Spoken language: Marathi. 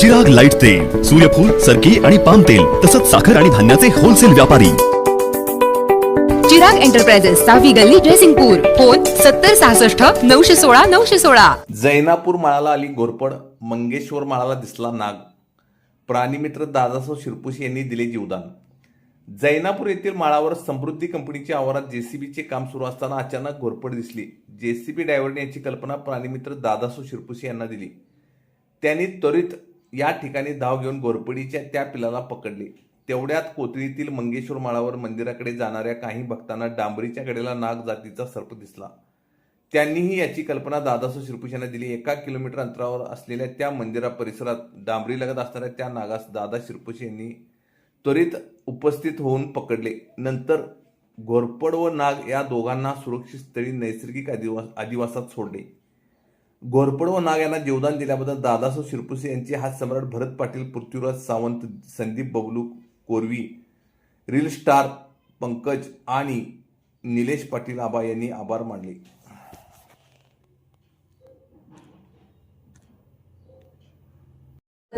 चिराग लाइट तेल सूर्यफूल सरकी आणि पाम तेल तसंच साखर आणि धान्याचे होलसेल व्यापारी. चिराग एंटरप्राइजेस सावी गल्ली ड्रेसिंगपूर फोन सत्तर सहासष्ट नऊशे सोळा नऊशे सोळा. जैनापूर माळाला आली घोरपड मंगेश्वर माळाला दिसला नाग. प्राणीमित्र दादासाहेब शिरपुशी यांनी दिले जीवदान. जैनापूर येथील माळावर समृद्धी कंपनीच्या आवारात जेसीबीचे काम सुरू असताना अचानक घोरपड दिसली. जेसीबी ड्रायव्हरने याची कल्पना प्राणीमित्र दादासू शिरपुशी यांना दिली. त्यांनी त्वरित या ठिकाणी धाव घेऊन घोरपडीच्या त्या पिलाला पकडले. तेवढ्यात कोथळीतील मंगेश्वर माळावर मंदिराकडे जाणाऱ्या काही भक्तांना डांबरीच्या कडेला नाग जातीचा सर्प दिसला. त्यांनीही याची कल्पना दादासू शिरपुशांना दिली. एका किलोमीटर अंतरावर असलेल्या त्या मंदिरा परिसरात डांबरी लगत असणाऱ्या त्या नागास दादा शिरपुश यांनी त्वरित उपस्थित होऊन पकडले. नंतर घोरपड व नाग या दोघांना सुरक्षित स्थळी नैसर्गिक आदिवास आदिवासात सोडले. घोरपड व नाग यांना जीवदान दिल्याबद्दल दादासाहेब शिरपुसे यांचे हात सम्राट भरत पाटील पृथ्वीराज सावंत संदीप बबलू कोरवी रील स्टार पंकज आणि निलेश पाटील आबा यांनी आभार मानले.